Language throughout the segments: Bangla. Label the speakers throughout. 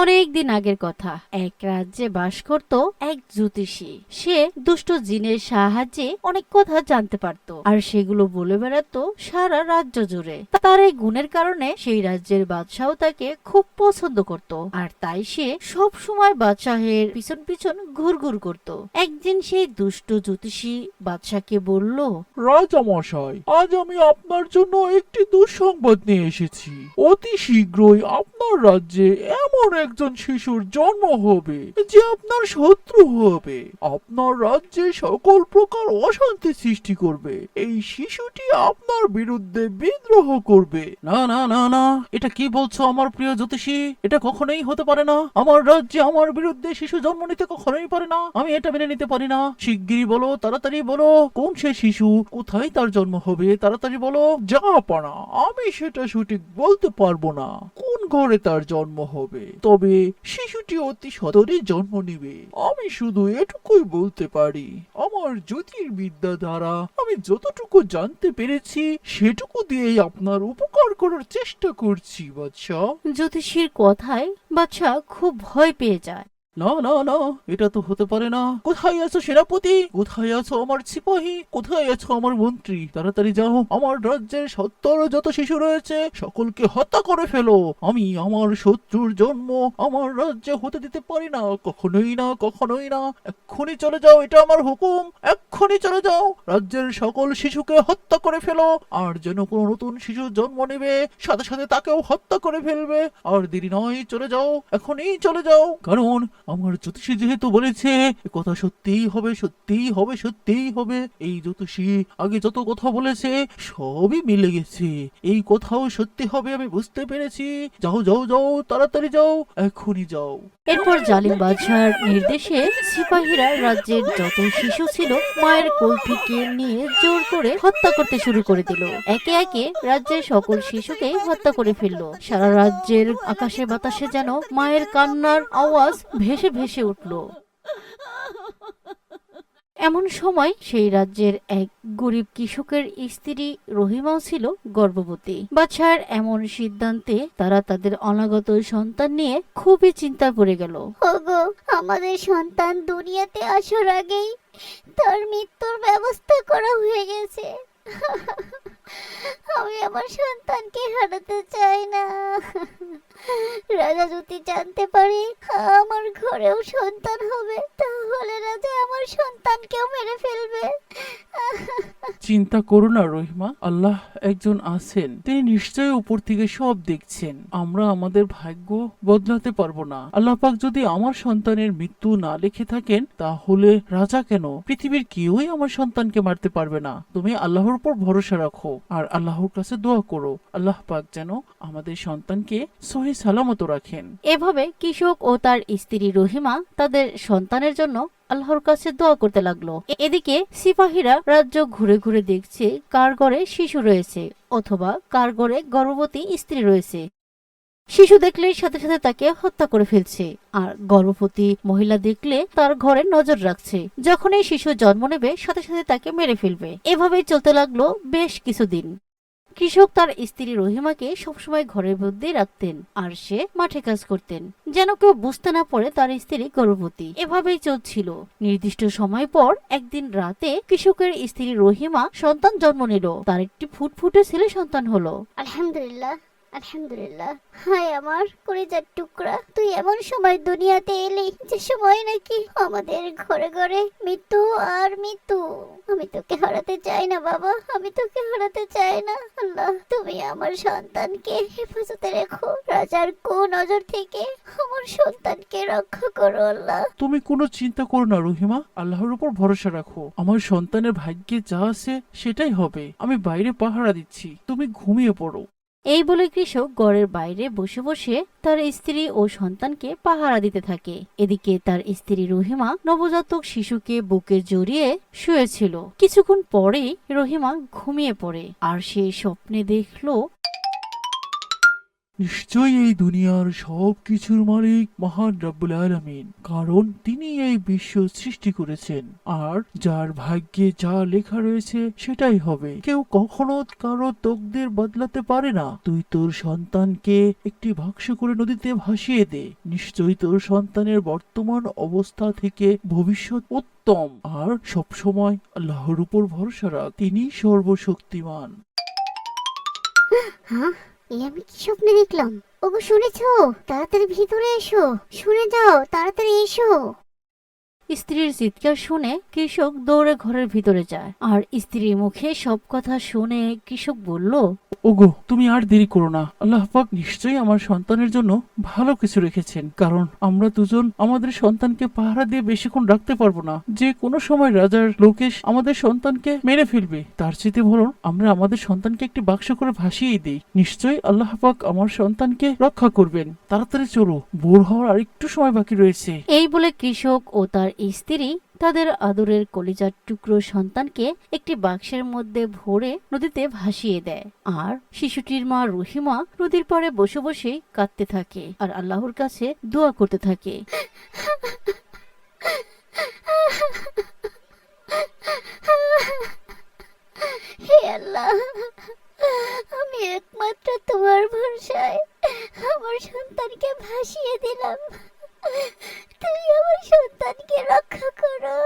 Speaker 1: অনেক দিন আগের কথা। এক রাজ্যে বাস করত এক জ্যোতিষী। সে দুষ্ট জিনের সাহায্যে অনেক কথা জানতে পারত আর সেগুলো বলে বেড়াতো সারা রাজ্য জুড়ে। তার এই গুণের কারণে সেই রাজ্যের বাদশাহ তাকে খুব পছন্দ করত আর তাই সে সব সময় বাদশাহের পিছন পিছন ঘুরঘুর করত। একদিন সেই দুষ্ট জ্যোতিষী বাদশাকে বলল
Speaker 2: রাজামশাই আজ আমি আপনার জন্য একটি দুঃসংবাদ নিয়ে এসেছি। অতি শীঘ্রই আপনার রাজ্যে এমন একজন শিশুর জন্ম হবে যে আপনার শত্রু হবে। আপনার রাজ্যে সকল প্রকার অশান্তি সৃষ্টি করবে। এই শিশুটি আপনার বিরুদ্ধে বিদ্রোহ করবে। না না না না এটা কি বলছো আমার প্রিয় জ্যোতিষী? এটা কখনোই হতে পারে না। আমার রাজ্যে আমার বিরুদ্ধে শিশু জন্ম নিতে কখনোই পারে না। আমি এটা মেনে নিতে পারি না। শিগগিরই বলো তাড়াতাড়ি বলো কোন সে শিশু? কোথায় তার জন্ম হবে? তাড়াতাড়ি বলো। যা পানা আমি সেটা সঠিক বলতে পারব না। কোন ঘরে তার জন্ম হবে? তবে শিশুটি অতি সদরে জন্ম নেবে। আমি শুধু এটুকুই বলতে পারি, আমার জ্যোতির্বিদ্যা দ্বারা আমি যতটুকু জানতে পেরেছি, সেটুকু দিয়েই আপনার উপকার করার চেষ্টা করছি বাচ্চা
Speaker 1: জ্যোতিষীর কথায় বাচ্চা খুব ভয় পেয়ে যায়।
Speaker 2: না না না, এটা তো হতে পারে না। কোথায় আছো সেনাপতি? কোথায় আছো আমার সিপাহী? কোথায় আছো আমার মন্ত্রী? তাড়াতাড়ি যাও। আমার রাজ্যের সত্তর যত শিশু রয়েছে, সকলকে হত্যা করে ফেলো। আমি আমার শত্রুর জন্ম আমার রাজ্যে হতে দিতে পারি না, কখনোই না কখনোই না। এক্ষুনি চলে যাও, এটা আমার হুকুম। এক্ষুনি চলে যাও। রাজ্যের সকল শিশুকে হত্যা করে ফেলো। আর যেন কোনো নতুন শিশু জন্ম নেবে, সাথে সাথে তাকেও হত্যা করে ফেলবে। আর দেরি নয়, চলে যাও। এখনই চলে যাও। কারণ আমার জ্যোতিষী যেহেতু বলেছে কথা সত্যিই হবে সত্যিই হবে সত্যিই হবে। এই জ্যোতিষী আগে যত কথা বলেছে, সবই মিলে গেছে। এই কথাও সত্যি হবে, আমি বুঝতে পেরেছি। যাও যাও যাও, তাড়াতাড়ি যাও, এখনই যাও।
Speaker 1: এরপর জালিম বাদশার নির্দেশে সিপাহীরা রাজ্যের যত শিশু ছিল, মায়ের কোল থেকে নিয়ে জোর করে হত্যা করতে শুরু করে দিল। একে একে রাজ্যের সকল শিশুকে হত্যা করে ফেলল। সারা রাজ্যের আকাশে বাতাসে যেন মায়ের কান্নার আওয়াজ ভেসে ভেসে উঠল। এমন সময় সেই রাজ্যের এক গরিব কৃষকের স্ত্রী রহিমাও ছিল গর্ভবতী। বাচ্চার এমন সিদ্ধান্তে তারা তাদের অনাগত সন্তান নিয়ে খুবই চিন্তা পড়ে গেল।
Speaker 3: আমাদের সন্তান দুনিয়াতে আসার আগেই তার মৃত্যুর ব্যবস্থা করা হয়ে গেছে। আমি আমার সন্তানকে হারাতে চাই না। রাজা যদি জানতে পারে আমার ঘরেও সন্তান হবে তাহলে রাজা আমার সন্তানকেও মেরে ফেলবে।
Speaker 2: চিন্তা করো না রহিমা। আল্লাহ একজন আছেন। তিনি নিশ্চয়ই উপর থেকে সব দেখছেন। আমরা আমাদের ভাগ্য বদলাতে পারব না। আল্লাহ পাক যদি আমার সন্তানের মৃত্যু না লিখে থাকেন তাহলে রাজা কেন? পৃথিবীর কেউই আমার সন্তানকে মারতে পারবে না। তুমি আল্লাহর উপর ভরসা রাখো আর আল্লাহর কাছে দোয়া করো। আল্লাহ পাক যেন আমাদের সন্তানকে সহি সালামত রাখেন।
Speaker 1: এভাবে কৃষক ও তার স্ত্রী রহিমা তাদের সন্তানের জন্য আল্লাহর কাছে দোয়া করতে লাগল। এদিকে সিপাহীরা রাজ্য ঘুরে ঘুরে দেখছে কার ঘরে শিশু রয়েছে অথবা কার ঘরে গর্ভবতী স্ত্রী রয়েছে। শিশু দেখলে সাথে সাথে তাকে হত্যা করে ফেলছে আর গর্ভবতী মহিলা দেখলে তার ঘরে নজর রাখছে। যখনই শিশু জন্ম নেবে, সাথে সাথে তাকে মেরে ফেলবে। এভাবেই চলতে লাগল বেশ কিছুদিন। কৃষক তার স্ত্রী রহিমাকে সবসময় ঘরের মধ্যে রাখতেন আর সে মাঠে কাজ করতেন। যেন কেউ বুঝতে না পারে তার স্ত্রী গর্ভবতী। এভাবেই চলছিল। নির্দিষ্ট সময় পর একদিন রাতে কৃষকের স্ত্রী রহিমা সন্তান জন্ম নিল। তার একটি ফুটফুটে ছেলে সন্তান হলো।
Speaker 3: আলহামদুলিল্লাহ। আলহামদুলিল্লাহ। হায় আমার কলিজার টুকরা, তুই এমন সময় দুনিয়াতে এলি যে সময় নাকি আমাদের ঘরে ঘরে মৃত্যু আর মৃত্যু। আমি তোকে হারাতে চাই না বাবা, আমি তোকে হারাতে চাই না। আল্লাহ, তুমি আমার সন্তানকে হেফাজতে রেখো। রাজার কো নজর থেকে আমার সন্তানকে রক্ষা করো, আল্লাহ।
Speaker 2: তুমি কোনো চিন্তা করো না রহিমা, আল্লাহর উপর ভরসা রাখো। আমার সন্তানের ভাগ্যে যা আছে সেটাই হবে। আমি বাইরে পাহারা দিচ্ছি, তুমি ঘুমিয়ে পড়ো।
Speaker 1: এই বলে কৃষক গড়ের বাইরে বসে বসে তার স্ত্রী ও সন্তানকে পাহারা দিতে থাকে। এদিকে তার স্ত্রী রহিমা নবজাতক শিশুকে বুকে জড়িয়ে শুয়েছিল। কিছুক্ষণ পরেই রহিমা ঘুমিয়ে পড়ে আর সে স্বপ্নে দেখল
Speaker 2: নিশ্চয়ই এই দুনিয়ার সব কিছুর মালিক মহান রব্বুল আলামিন, কারণ তিনি এই বিশ্ব সৃষ্টি করেছেন। আর যার ভাগ্যে যা লেখা রয়েছে সেটাই হবে। কেউ কখনো কারও তকদের বদলাতে পারে না। তুই তোর সন্তানকে একটি বাক্স করে নদীতে ভাসিয়ে দে। নিশ্চয়ই তোর সন্তানের বর্তমান অবস্থা থেকে ভবিষ্যৎ উত্তম। আর সব সময় আল্লাহর উপর ভরসা রাখ। তিনি সর্বশক্তিমান।
Speaker 3: হ্যাঁ? এই আমি কি স্বপ্নে দেখলাম? ওগো শুনেছ? তাড়াতাড়ি ভিতরে এসো। শুনে যাও তাড়াতাড়ি এসো।
Speaker 1: স্ত্রীর চিৎকার শুনে কৃষক দৌড়ে ঘরের ভিতরে যায়। আর স্ত্রীর মুখে সব কথা শুনে কৃষক বলল
Speaker 2: ওগো তুমি আর দেরি করো না। আল্লাহ পাক নিশ্চয়ই আমার সন্তানের জন্য ভালো কিছু রেখেছেন। কারণ আমরা দুজন আমাদের সন্তানকে পাহারা দিয়ে বেশিক্ষণ রাখতে পারব না। যে কোনো সময় রাজার লোকেশ আমাদের সন্তানকে মেরে ফেলবে। তার চেয়ে বলুন আমরা আমাদের সন্তানকে একটি বাক্স করে ভাসিয়ে দিই। নিশ্চয়ই আল্লাহ পাক আমার সন্তানকে রক্ষা করবেন। তাড়াতাড়ি চলো ভোর হওয়ার আর একটু সময় বাকি রয়েছে।
Speaker 1: এই বলে কৃষক ও তার স্ত্রী তাদের আদরের কলিজার টুকরো সন্তানকে একটি বাক্সের মধ্যে ভরে নদীতে ভাসিয়ে দেয়। আর শিশুটির মা রহিমা নদীর পাড়ে বসে বসে কাঁদতে থাকে আর আল্লাহর কাছে দোয়া করতে থাকে।
Speaker 3: হে আল্লাহ, আমি একমাত্র তোমার ভরসায় আমার সন্তানকে ভাসিয়ে দিলাম। তুমি আমার সন্তানকে রক্ষা করো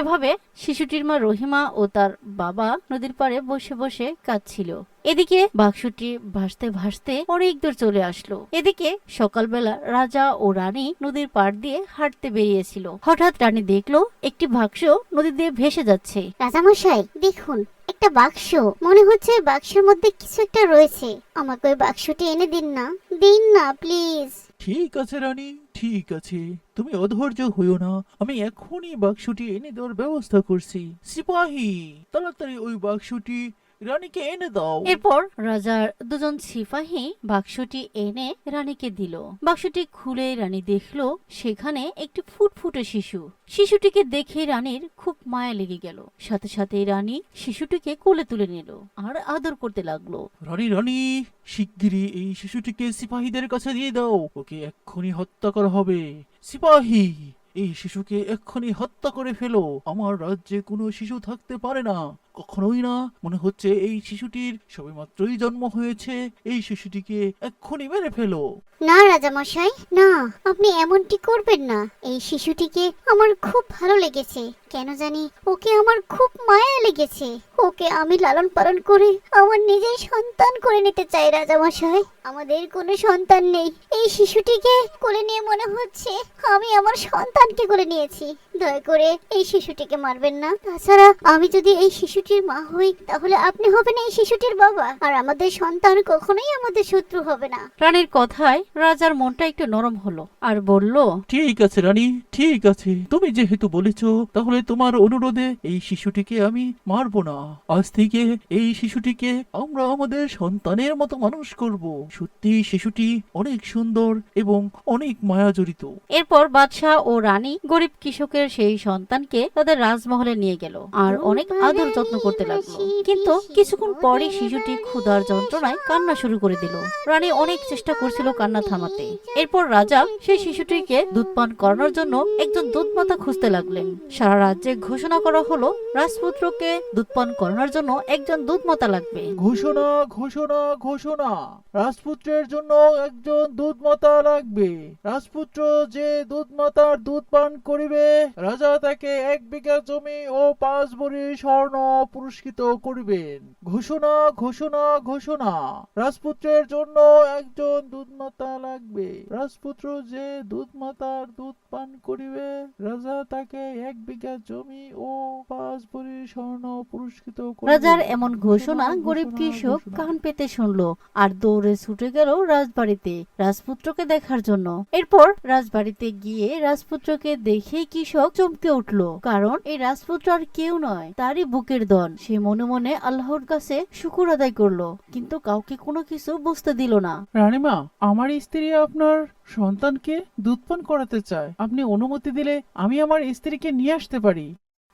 Speaker 1: এভাবে শিশুটির মা রহিমা ও তার বাবা নদীর পাড়ে বসে বসে কাঁদছিল। এদিকে বাক্সটি ভাসতে ভাসতে অনেক দূর চলে আসলো। এদিকে সকালবেলা রাজা ও রানী নদীর পাড় দিয়ে হাঁটতে বেরিয়েছিল। হঠাৎ রানী দেখল একটি বাক্স নদী দিয়ে ভেসে যাচ্ছে।
Speaker 3: রাজামশাই, দেখুন, একটা বাক্স। মনে হচ্ছে বাক্সের মধ্যে কিছু একটা রয়েছে। আমাকে ওই বাক্সটি এনে দিন না। দিন না, প্লিজ।
Speaker 2: ঠিক আছে, রানী, ঠিক আছে। তুমি অধৈর্য হইও না। আমি এখনই বাক্সটি এনে দেওয়ার ব্যবস্থা করছি। সিপাহী, তাড়াতাড়ি ওই বাক্সটি রানীকে এনে দাও।
Speaker 1: এরপর রাজার দুজন সিপাহী বাক্সটি এনে রানীকে দিল। বাক্সটি খুলে রানী দেখল সেখানে একটি ফুটফুটে শিশু। শিশুটিকে দেখে রানীর খুব মায়া লেগে গেল। সাথে সাথে রানী শিশুটিকে কোলে তুলে নিল আর আদর করতে লাগল।
Speaker 2: রানী রানী শিগগিরই এই শিশুটিকে সিপাহীদের কাছে দিয়ে দাও। ওকে এক্ষুনি হত্যা করা হবে। সিপাহী এই শিশুকে এক্ষুনি হত্যা করে ফেলো। আমার রাজ্যে কোনো শিশু থাকতে পারে না। কখনোই না। মনে হচ্ছে এই শিশুটির সবেমাত্রই জন্ম হয়েছে। এই শিশুটিকে এক্ষুনি মেরে ফেলো।
Speaker 3: না, রাজামশাই, না। আপনি এমনটি করবেন না। এই শিশুটিকে আমার খুব ভালো লেগেছে। কেন জানি ওকে আমার খুব মায়া লেগেছে। ওকে আমি লালন পালন করে আমার নিজের সন্তান করে নিতে চাই, রাজামশাই। আমাদের কোনো সন্তান নেই। এই শিশুটিকে কোলে নিয়ে মনে হচ্ছে আমি আমার সন্তানকে কোলে নিয়েছি। দয়া করে এই শিশুটিকে মারবেন না। তাছাড়া আমি যদি এই শিশুটির মা হই তাহলে আপনি হবেন এই শিশুটির বাবা। আর আমাদের সন্তান কখনোই আমাদের শত্রু হবে না।
Speaker 1: রানীর কথায় রাজার মনটা একটু নরম হলো আর বলল
Speaker 2: ঠিক আছে রানী ঠিক আছে। তুমি যেহেতু বলেছ তাহলে তোমার অনুরোধে এই শিশুটিকে আমি মারবো না। আজ থেকে এই শিশুটিকে আমরা আমাদের সন্তানের মতো মানুষ করব। সত্যি শিশুটি অনেক সুন্দর এবং অনেক মায়া জড়িত
Speaker 1: এরপর বাদশাহ ও রানী গরিব কৃষকের সেই সন্তানকে তাদের রাজমহলে নিয়ে গেল আর অনেক আদর যত্ন করতে লাগল। কিন্তু কিছুক্ষণ পরে শিশুটি ক্ষুধার যন্ত্রণায় কান্না শুরু করে দিল। রানী অনেক চেষ্টা করছিল কান্না থামাতে। এরপর রাজা সেই শিশুটিকে দুধ পান করানোর জন্য একজন দুধমাতা খুঁজতে লাগলেন। সারা রাজ্যে ঘোষণা করা হলো রাজপুত্রকে দুধ পান করানোর জন্য একজন দুধমাতা লাগবে।
Speaker 2: ঘোষণা ঘোষণা ঘোষণা। রাজপুত্রের জন্য একজন দুধ মাতা লাগবে। রাজপুত্র যে দুধ মাতার দুধ পান করিবে রাজা তাকে এক বিঘা জমি ও পাঁচ ভরি স্বর্ণ পুরস্কৃত করিবেন। ঘোষণা ঘোষণা ঘোষণা। রাজপুত্রের জন্য একজন দুধ মাতা লাগবে। রাজপুত্র যে দুধ মাতার দুধ পান করিবে রাজা তাকে এক বিঘা জমি ও পাঁচ ভরি স্বর্ণ পুরস্কৃত
Speaker 1: রাজার এমন ঘোষণা গরিব কৃষক কান পেতে শুনলো আর দৌড়ে ছুটে গেল রাজবাড়িতে রাজপুত্রকে দেখার জন্য। এরপর রাজবাড়িতে গিয়ে রাজপুত্রকে দেখে কৃষক চমকে উঠল, কারণ এই রাজপুত্র আর কেউ নয়, তারই বুকের দন সে মনে মনে আল্লাহর কাছে শুকুর আদায় করল, কিন্তু কাউকে কোনো কিছু বুঝতে দিল না।
Speaker 2: রানীমা, আমার স্ত্রী আপনার সন্তানকে দুধ পান করাতে চায়। আপনি অনুমতি দিলে আমি আমার স্ত্রীকে নিয়ে আসতে পারি।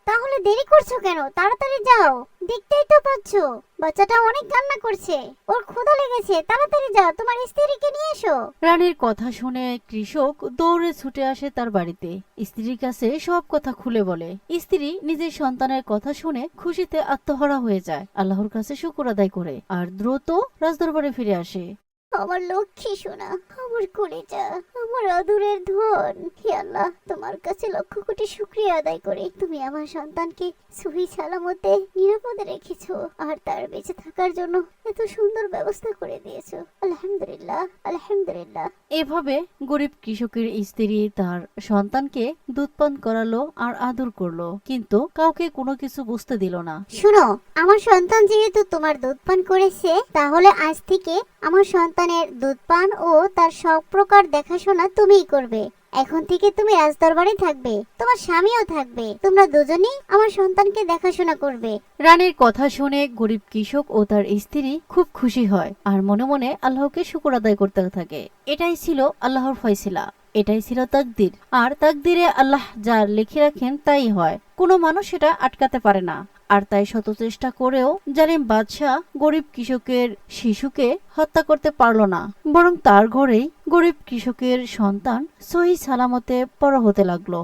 Speaker 3: তাহলে দেরি করছ কেন? তাড়াতাড়ি যাও। দেখতেই তো পাচ্ছো, বাচ্চাটা অনেক কান্না করছে। ওর ক্ষুধা লেগেছে, তাড়াতাড়ি যাও, তোমার স্ত্রীকে নিয়ে এসো।
Speaker 1: রানীর কথা শুনে কৃষক দৌড়ে ছুটে আসে তার বাড়িতে। স্ত্রীর কাছে সব কথা খুলে বলে। স্ত্রী নিজের সন্তানের কথা শুনে খুশিতে আত্মহারা হয়ে যায়। আল্লাহর কাছে শুকুর আদায় করে। আর দ্রুত রাজদরবারে ফিরে আসে।
Speaker 3: আমার লক্ষ্মী সোনা আমার কলিজা আমার আদুরের ধন। হে আল্লাহ তোমার কাছে লক্ষ কোটি শুক্রিয়া আদায় করে। তুমি আমার সন্তানকে সুহি সালামতে নিরাপদে রেখেছো আর তার বেঁচে থাকার জন্য এত সুন্দর ব্যবস্থা করে দিয়েছ। আলহামদুলিল্লাহ আলহামদুলিল্লাহ।
Speaker 1: এভাবে গরিব কৃষকের স্ত্রী তার সন্তানকে দুধপান করালো আর আদর করল কিন্তু কাউকে কোনো কিছু বুঝতে দিল না।
Speaker 3: শোনো আমার সন্তান যেহেতু তোমার দুধ পান করেছে তাহলে আজ থেকে আমার সন্তানের দুধ পান ও তার সব প্রকার দেখাশোনা তুমিই করবে। এখন থেকে তুমি রাজদরবারে থাকবে, তোমার স্বামীও থাকবে, তোমরা দুজনেই আমার সন্তানকে দেখাশোনা করবে।
Speaker 1: রানীর কথা শুনে গরিব কৃষক ও তার স্ত্রী খুব খুশি হয় আর মনে মনে আল্লাহকে শুকর আদায় করতে থাকে। এটাই ছিল আল্লাহর ফয়সিলা, এটাই ছিল তাকদির। আর তাকদিরে আল্লাহ যা লিখে রাখেন তাই হয়। কোনো মানুষ সেটা আটকাতে পারে না। আর তাই শত চেষ্টা করেও জালিম বাদশাহ গরিব কৃষকের শিশুকে হত্যা করতে পারল না, বরং তার ঘরেই গরিব কৃষকের সন্তান সহি সালামতে পর হতে লাগল।